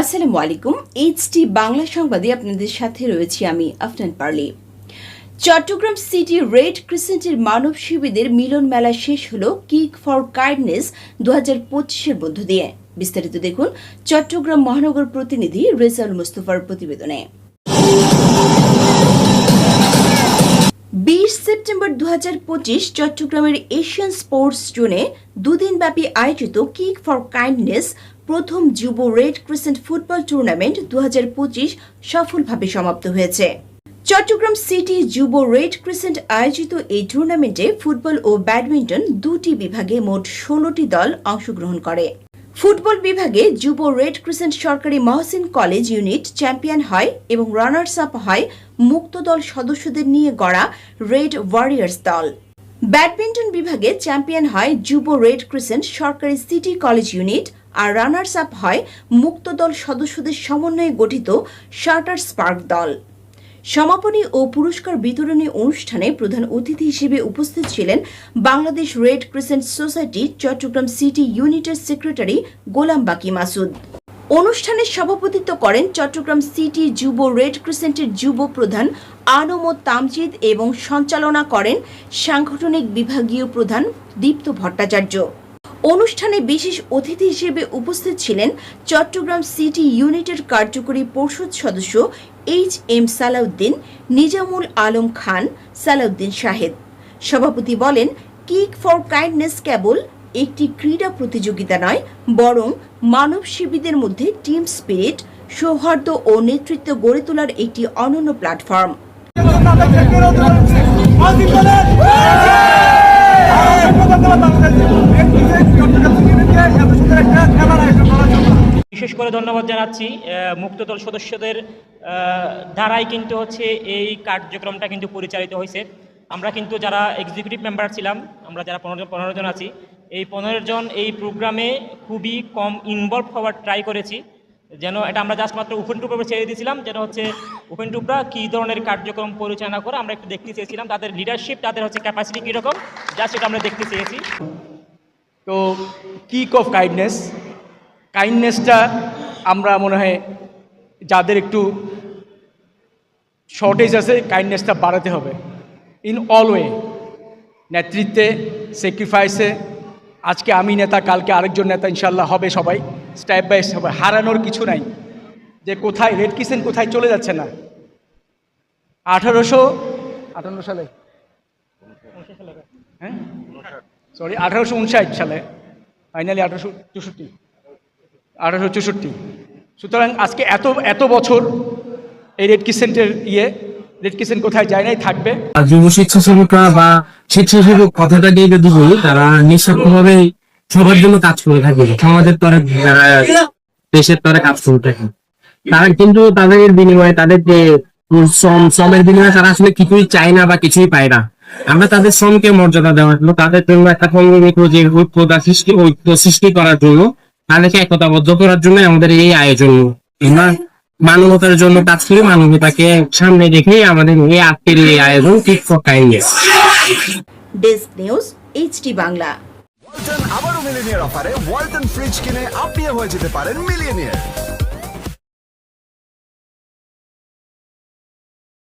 আসসালামু আলাইকুম এইচটি বাংলা সংবাদে আপনাদের সাথে রয়েছি আমি আফনান পার্লি। চট্টগ্রাম সিটি রেড ক্রিসেন্টের মানব শিবিদের মিলন মেলা শেষ হল কিক ফর কাইন্ডনেস দু হাজার পঁচিশের মধ্য দিয়ে। বিস্তারিত দেখুন চট্টগ্রাম মহানগর প্রতিনিধি রেজাল মুস্তফার প্রতিবেদনে। বিশ সেপ্টেম্বর দু হাজার পঁচিশ চট্টগ্রামের এশিয়ান স্পোর্টস জোনে দুদিনব্যাপী আয়োজিত কিক ফর কাইন্ডনেস প্রথম যুব রেড ক্রিসেন্ট ফুটবল টুর্নামেন্ট দু হাজার পঁচিশ সফলভাবে সমাপ্ত হয়েছে। চট্টগ্রাম সিটি যুব রেড ক্রিসেন্ট আয়োজিত এই টুর্নামেন্টে ফুটবল ও ব্যাডমিন্টন দুটি বিভাগে মোট ষোলোটি দল অংশগ্রহণ করে। ফুটবল বিভাগে যুব রেড ক্রিসেন্ট সরকারি মহসিন কলেজ ইউনিট চ্যাম্পিয়ন হয় এবং রানার্স আপ হয় মুক্ত দল সদস্যদের নিয়ে গড়া রেড ওয়ারিয়ার্স দল। ব্যাডমিন্টন বিভাগে চ্যাম্পিয়ন হয় যুব রেড ক্রিসেন্ট সরকারি সিটি কলেজ ইউনিট আর রানার্স আপ হয় মুক্ত দল সদস্যদের সমন্বয়ে গঠিত শার্টার স্পার্ক দল। সমাপনী ও পুরস্কার বিতরণী অনুষ্ঠানে প্রধান অতিথি হিসেবে উপস্থিত ছিলেন Bangladesh red crescent society Chattogram city ইউনিটের সেক্রেটারি গোলাম বাকি মাসুদ। অনুষ্ঠানে সভাপতিত্ব করেন চট্টগ্রাম সিটি যুব রেড ক্রিসেন্টের যুব প্রধান আনমত তামজিদ এবং সঞ্চালনা করেন সাংগঠনিক বিভাগীয় প্রধান দীপ্ত ভট্টাচার্য। অনুষ্ঠানে বিশেষ অতিথি হিসেবে উপস্থিত ছিলেন চট্টগ্রাম সিটি ইউনিটের কার্যকরী পর্ষদ সদস্য এইচ এম সালাউদ্দিন, নিজামুল আলম খান, সালাউদ্দিন শাহেদ। সভাপতি বলেন, কিক ফর কাইন্ডনেস কেবল একটি ক্রীড়া প্রতিযোগিতা নয়, বরং মানব শিবিদের মধ্যে টিম স্পিরিট, সৌহার্দ্য ও নেতৃত্ব গড়ে তোলার একটি অনন্য প্ল্যাটফর্ম। করে ধন্যবাদ জানাচ্ছি। মুক্তদল সদস্যদের দ্বারাই কিন্তু হচ্ছে এই কার্যক্রমটা কিন্তু পরিচালিত হয়েছে। আমরা কিন্তু যারা এক্সিকিউটিভ মেম্বার ছিলাম, আমরা যারা পনেরো পনেরো জন আছি, এই পনেরো জন এই প্রোগ্রামে খুবই কম ইনভলভ হওয়ার ট্রাই করেছি। যেন এটা আমরা জাস্ট মাত্র ওপেন উপর ছেড়ে দিয়েছিলাম, যেন হচ্ছে ওপেন টুপরা কী ধরনের কার্যক্রম পরিচালনা করে আমরা একটু দেখতে চেয়েছিলাম, তাদের লিডারশিপ তাদের হচ্ছে ক্যাপাসিটি কীরকম জাস্ট এটা আমরা দেখতে চেয়েছি। তো কিক অফ কাইন্ডনেস কাইন্ডনেসটা আমরা মনে হয় যাদের একটু শর্টেজ আছে কাইন্ডনেসটা বাড়াতে হবে। ইন অল ওয়ে নেতৃত্বে স্যাক্রিফাইসে আজকে আমি নেতা, কালকে আরেকজন নেতা ইনশাল্লাহ হবে সবাই স্টেপ বাই স্টেপ হারানোর কিছু নাই। যে কোথায় রেড কিসেন কোথায় চলে যাচ্ছে না। আঠারোশো আটান্ন সালে? হ্যাঁ? সরি আঠারোশো উনষাট সালে। ফাইনালি আঠারোশো চৌষট্টি। আঠারোশো চৌষট্টি। সুতরাং আজকে এত এত বছর এই রেড কিসেন্টের ইয়ে রেড কিসেন্ট কোথায় যায় নাই, থাকবে। যুব স্বেচ্ছাসেবকরা বা স্বেচ্ছাসেবক কথাটা দিয়ে যদি বলি, তারা নিঃস্বার্থভাবে সবার জন্য কাজ করে থাকে। সমাজের তরে দেশের তরে কাজ করে থাকে। তারা কিন্তু তাদের বিনিময়ে, তাদের যে শ্রম, শ্রমের বিনিময়ে তারা আসলে কিছুই চায় না বা কিছুই পায় না। আমরা তাদের শ্রমকে মর্যাদা দেওয়ার জন্য, তাদের জন্য একটা যে ঐক্যতা সৃষ্টি, ঐক্য সৃষ্টি করার জন্য তাদেরকে একতাবদ্ধ করার জন্য আমাদের এই আয়োজন? আমরা মানবতার জন্য কাজ করি মানবতাকে সামনে রেখে আমাদের এই আজকের এই আয়োজন ঠিক for kindness desk news HT Bangla Walton আবারও মিলিনিয়ার অফারে ওয়ালটন ফ্রিজ কিনে আপনিও হয়ে যেতে পারেন মিলিয়নিয়ার।